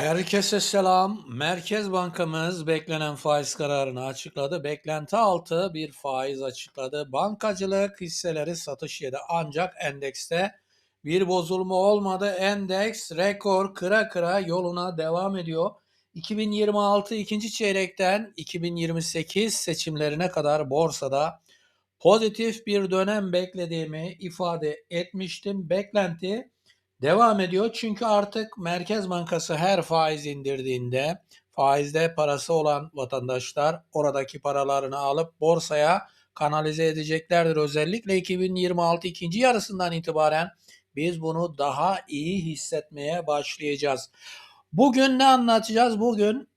Herkese selam. Merkez Bankamız beklenen faiz kararını açıkladı. Beklenti altı bir faiz açıkladı. Bankacılık hisseleri satış yedi ancak endekste bir bozulma olmadı. Endeks rekor kıra kıra yoluna devam ediyor. 2026 ikinci çeyrekten 2028 seçimlerine kadar borsada pozitif bir dönem beklediğimi ifade etmiştim. Beklenti devam ediyor. Çünkü artık Merkez Bankası her faiz indirdiğinde faizde parası olan vatandaşlar oradaki paralarını alıp borsaya kanalize edeceklerdir. Özellikle 2026 ikinci yarısından itibaren biz bunu daha iyi hissetmeye başlayacağız. Bugün ne anlatacağız? Bugün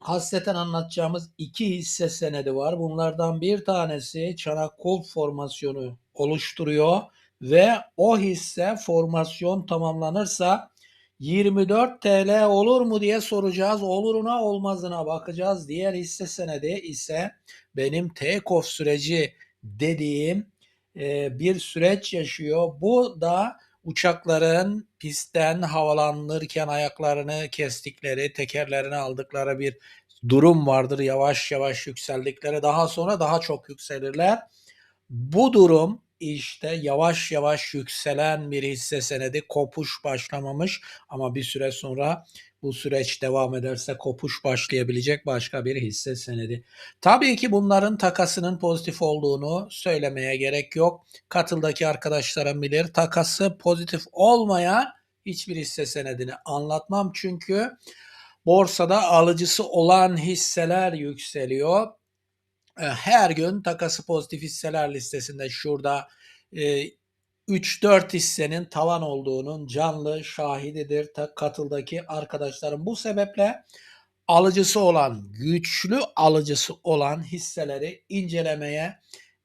hasreten anlatacağımız iki hisse senedi var. Bunlardan bir tanesi çanak formasyonu oluşturuyor ve o hisse formasyon tamamlanırsa 24 TL olur mu diye soracağız. Oluruna olmazına bakacağız. Diğer hisse senedi ise benim take-off süreci dediğim e, bir süreç yaşıyor. Bu da uçakların pistten havalanırken ayaklarını kestikleri, tekerlerini aldıkları bir durum vardır. Yavaş yavaş yükseldikleri daha sonra daha çok yükselirler. Bu durum işte yavaş yavaş yükselen bir hisse senedi kopuş başlamamış ama bir süre sonra bu süreç devam ederse kopuş başlayabilecek başka bir hisse senedi. Tabii ki bunların takasının pozitif olduğunu söylemeye gerek yok. Katıldaki arkadaşlarım bilir. Takası pozitif olmayan hiçbir hisse senedini anlatmam çünkü borsada alıcısı olan hisseler yükseliyor. Her gün takası pozitif hisseler listesinde şurada 3-4 e, hissenin tavan olduğunun canlı şahididir katıldaki arkadaşlarım. Bu sebeple alıcısı olan, güçlü alıcısı olan hisseleri incelemeye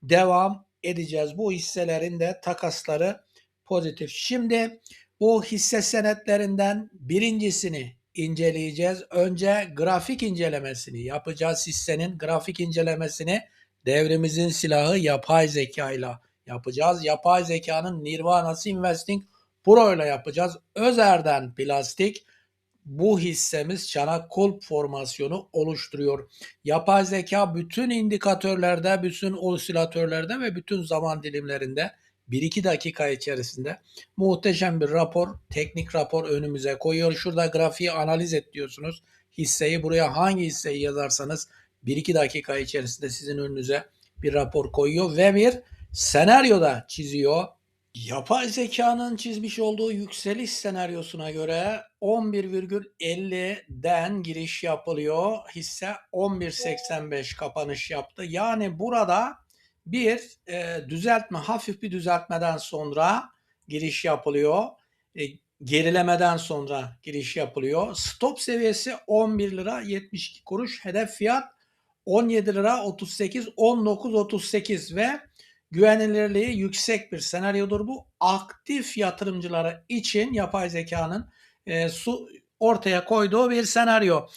devam edeceğiz. Bu hisselerin de takasları pozitif. Şimdi bu hisse senetlerinden birincisini inceleyeceğiz. Önce grafik incelemesini yapacağız. Hissenin grafik incelemesini devrimizin silahı yapay zeka ile yapacağız. Yapay zekanın Nirvanası Investing Pro ile yapacağız. Özer'den plastik bu hissemiz çanak kulp formasyonu oluşturuyor. Yapay zeka bütün indikatörlerde, bütün osilatörlerde ve bütün zaman dilimlerinde 1-2 dakika içerisinde muhteşem bir rapor, teknik rapor önümüze koyuyor. Şurada grafiği analiz et diyorsunuz. Hisseyi buraya hangi hisseyi yazarsanız 1-2 dakika içerisinde sizin önünüze bir rapor koyuyor ve bir senaryo da çiziyor. Yapay zekanın çizmiş olduğu yükseliş senaryosuna göre 11,50'den giriş yapılıyor. Hisse 11.85 kapanış yaptı. Yani burada bir e, düzeltme, hafif bir düzeltmeden sonra giriş yapılıyor. E, gerilemeden sonra giriş yapılıyor. Stop seviyesi 11 lira 72 kuruş. Hedef fiyat 17 lira 38, 19, 38 ve güvenilirliği yüksek bir senaryodur bu. Aktif yatırımcıları için yapay zekanın e, su ortaya koyduğu bir senaryo.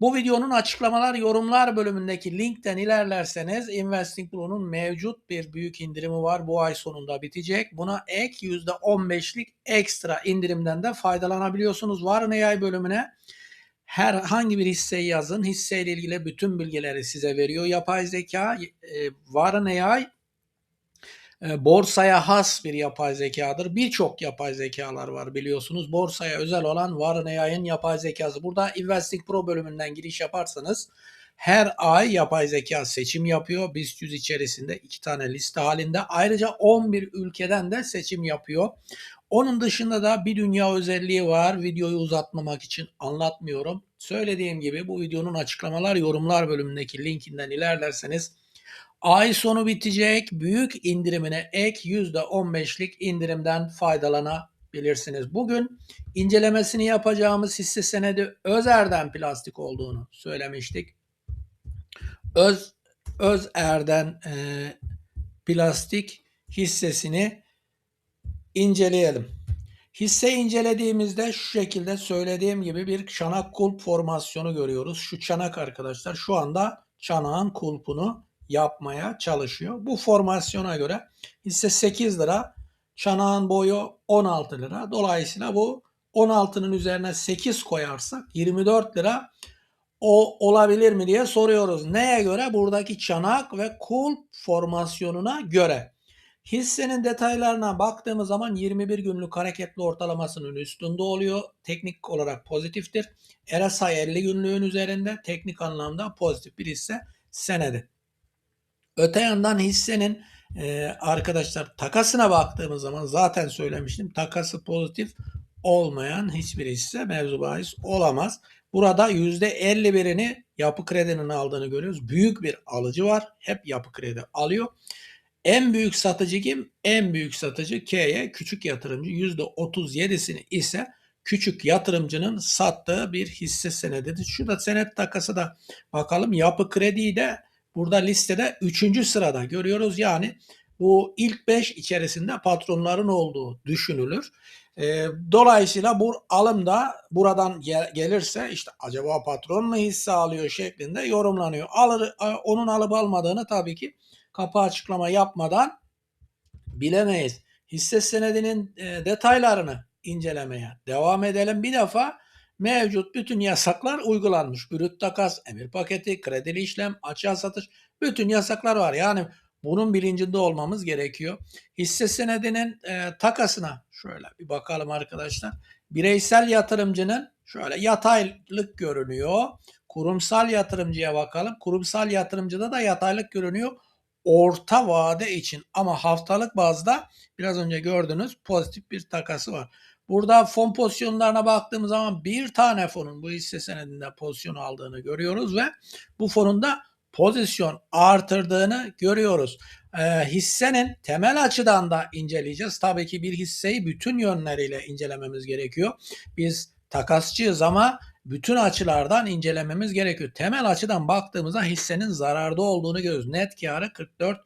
Bu videonun açıklamalar, yorumlar bölümündeki linkten ilerlerseniz Investing Pro'nun mevcut bir büyük indirimi var. Bu ay sonunda bitecek. Buna ek %15'lik ekstra indirimden de faydalanabiliyorsunuz. Var ne yay bölümüne herhangi bir hisseyi yazın. Hisseyle ilgili bütün bilgileri size veriyor. Yapay zeka e, var ne yay e, borsaya has bir yapay zekadır. Birçok yapay zekalar var biliyorsunuz. Borsaya özel olan Varneya'nın yapay zekası. Burada Investing Pro bölümünden giriş yaparsanız her ay yapay zeka seçim yapıyor. BIST 100 içerisinde iki tane liste halinde. Ayrıca 11 ülkeden de seçim yapıyor. Onun dışında da bir dünya özelliği var. Videoyu uzatmamak için anlatmıyorum. Söylediğim gibi bu videonun açıklamalar, yorumlar bölümündeki linkinden ilerlerseniz Ay sonu bitecek. Büyük indirimine ek %15'lik indirimden faydalanabilirsiniz. Bugün incelemesini yapacağımız hisse senedi Özer'den plastik olduğunu söylemiştik. Öz Özer'den e, plastik hissesini inceleyelim. Hisse incelediğimizde şu şekilde söylediğim gibi bir çanak kulp formasyonu görüyoruz. Şu çanak arkadaşlar şu anda çanağın kulpunu yapmaya çalışıyor. Bu formasyona göre hisse 8 lira, çanağın boyu 16 lira. Dolayısıyla bu 16'nın üzerine 8 koyarsak 24 lira o olabilir mi diye soruyoruz. Neye göre? Buradaki çanak ve kulp formasyonuna göre. Hissenin detaylarına baktığımız zaman 21 günlük hareketli ortalamasının üstünde oluyor. Teknik olarak pozitiftir. RSI 50 günlüğün üzerinde teknik anlamda pozitif bir hisse senedi. Öte yandan hissenin e, arkadaşlar takasına baktığımız zaman zaten söylemiştim. Takası pozitif olmayan hiçbir hisse mevzu bahis olamaz. Burada %51'ini yapı kredinin aldığını görüyoruz. Büyük bir alıcı var. Hep yapı kredi alıyor. En büyük satıcı kim? En büyük satıcı K'ye küçük yatırımcı %37'sini ise küçük yatırımcının sattığı bir hisse senedidir. Şu da senet takası da bakalım yapı krediyi de burada listede 3. sırada görüyoruz. Yani bu ilk 5 içerisinde patronların olduğu düşünülür. E, dolayısıyla bu alım da buradan gel- gelirse işte acaba patron mu hisse alıyor şeklinde yorumlanıyor. Alır, e, onun alıp almadığını tabii ki kapı açıklama yapmadan bilemeyiz. Hisse senedinin e, detaylarını incelemeye devam edelim. Bir defa mevcut bütün yasaklar uygulanmış. Brüt takas, emir paketi, kredili işlem, açığa satış bütün yasaklar var. Yani bunun bilincinde olmamız gerekiyor. Hisse senedinin e, takasına şöyle bir bakalım arkadaşlar. Bireysel yatırımcının şöyle yataylık görünüyor. Kurumsal yatırımcıya bakalım. Kurumsal yatırımcıda da yataylık görünüyor. Orta vade için ama haftalık bazda biraz önce gördüğünüz pozitif bir takası var. Burada fon pozisyonlarına baktığımız zaman bir tane fonun bu hisse senedinde pozisyon aldığını görüyoruz ve bu fonun da pozisyon artırdığını görüyoruz. Ee, hissenin temel açıdan da inceleyeceğiz. Tabii ki bir hisseyi bütün yönleriyle incelememiz gerekiyor. Biz takasçıyız ama bütün açılardan incelememiz gerekiyor. Temel açıdan baktığımızda hissenin zararda olduğunu görüyoruz. Net karı 44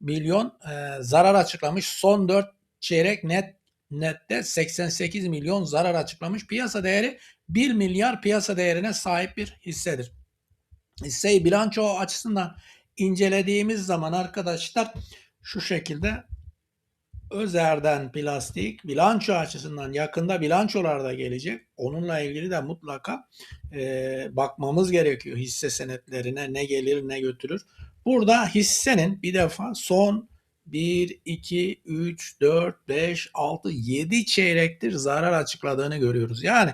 milyon e, zarar açıklamış. Son 4 çeyrek net nette 88 milyon zarar açıklamış. Piyasa değeri 1 milyar piyasa değerine sahip bir hissedir. Hisseyi bilanço açısından incelediğimiz zaman arkadaşlar şu şekilde Özer'den plastik bilanço açısından yakında bilançolar da gelecek. Onunla ilgili de mutlaka e, bakmamız gerekiyor hisse senetlerine ne gelir ne götürür. Burada hissenin bir defa son 1, 2, 3, 4, 5, 6, 7 çeyrektir zarar açıkladığını görüyoruz. Yani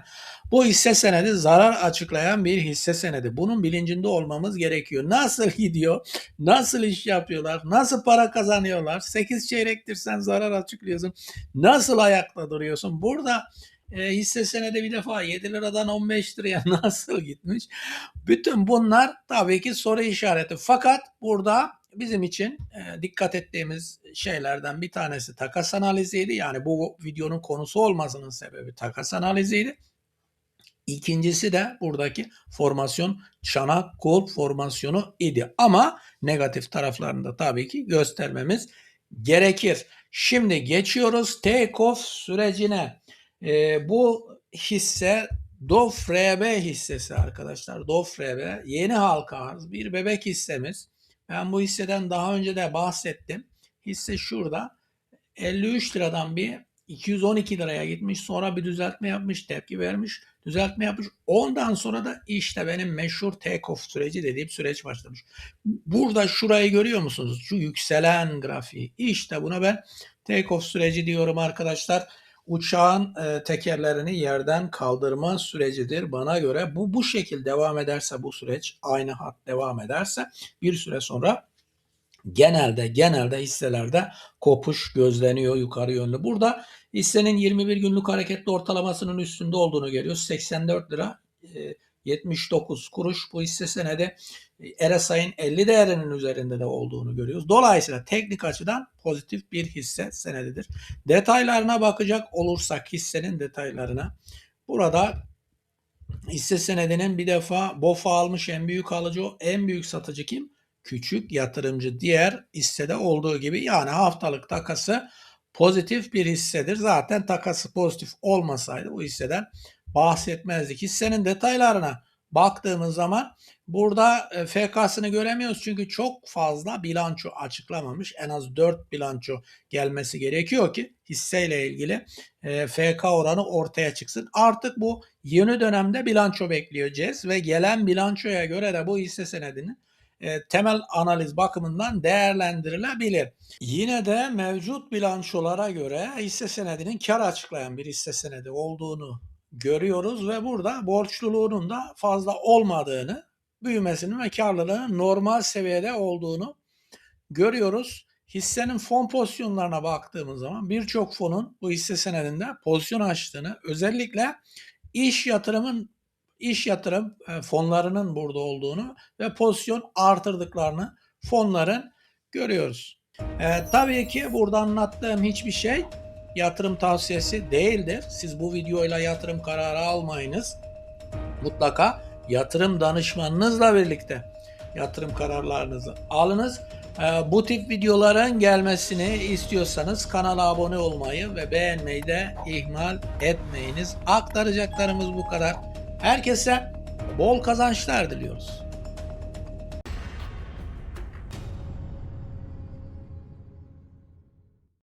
bu hisse senedi zarar açıklayan bir hisse senedi. Bunun bilincinde olmamız gerekiyor. Nasıl gidiyor? Nasıl iş yapıyorlar? Nasıl para kazanıyorlar? 8 çeyrektir sen zarar açıklıyorsun. Nasıl ayakta duruyorsun? Burada e, hisse senedi bir defa 7 liradan 15 liraya nasıl gitmiş? Bütün bunlar tabii ki soru işareti. Fakat burada bizim için e, dikkat ettiğimiz şeylerden bir tanesi takas analiziydi. Yani bu videonun konusu olmasının sebebi takas analiziydi. İkincisi de buradaki formasyon çanak kol formasyonu idi. Ama negatif taraflarını da tabii ki göstermemiz gerekir. Şimdi geçiyoruz take-off sürecine. E, bu hisse DOFRB hissesi arkadaşlar. DOFRB yeni halka arz bir bebek hissemiz. Ben bu hisseden daha önce de bahsettim. Hisse şurada 53 liradan bir 212 liraya gitmiş. Sonra bir düzeltme yapmış, tepki vermiş, düzeltme yapmış. Ondan sonra da işte benim meşhur take-off süreci dediğim süreç başlamış. Burada şurayı görüyor musunuz? Şu yükselen grafiği. İşte buna ben take-off süreci diyorum arkadaşlar. Uçağın e, tekerlerini yerden kaldırma sürecidir bana göre. Bu bu şekilde devam ederse bu süreç aynı hat devam ederse bir süre sonra genelde genelde hisselerde kopuş gözleniyor yukarı yönlü. Burada hissenin 21 günlük hareketli ortalamasının üstünde olduğunu görüyoruz. 84 lira e, 79 kuruş bu hisse senedi RSI'nin 50 değerinin üzerinde de olduğunu görüyoruz. Dolayısıyla teknik açıdan pozitif bir hisse senedidir. Detaylarına bakacak olursak hissenin detaylarına burada hisse senedinin bir defa BOFA almış en büyük alıcı o. En büyük satıcı kim? Küçük yatırımcı diğer hissede olduğu gibi yani haftalık takası pozitif bir hissedir. Zaten takası pozitif olmasaydı bu hisseden bahsetmezdik. Hissenin detaylarına baktığımız zaman Burada e, FK'sını göremiyoruz çünkü çok fazla bilanço açıklamamış. En az 4 bilanço gelmesi gerekiyor ki hisseyle ilgili e, FK oranı ortaya çıksın. Artık bu yeni dönemde bilanço bekleyeceğiz ve gelen bilançoya göre de bu hisse senedinin e, temel analiz bakımından değerlendirilebilir. Yine de mevcut bilançolara göre hisse senedinin kar açıklayan bir hisse senedi olduğunu görüyoruz ve burada borçluluğunun da fazla olmadığını, büyümesinin ve karlılığının normal seviyede olduğunu görüyoruz. Hissenin fon pozisyonlarına baktığımız zaman birçok fonun bu hisse senedinde pozisyon açtığını, özellikle iş yatırımın iş yatırım e, fonlarının burada olduğunu ve pozisyon artırdıklarını fonların görüyoruz. E, tabii ki burada anlattığım hiçbir şey yatırım tavsiyesi değildir. Siz bu videoyla yatırım kararı almayınız. Mutlaka yatırım danışmanınızla birlikte yatırım kararlarınızı alınız. E, bu tip videoların gelmesini istiyorsanız kanala abone olmayı ve beğenmeyi de ihmal etmeyiniz. Aktaracaklarımız bu kadar. Herkese bol kazançlar diliyoruz.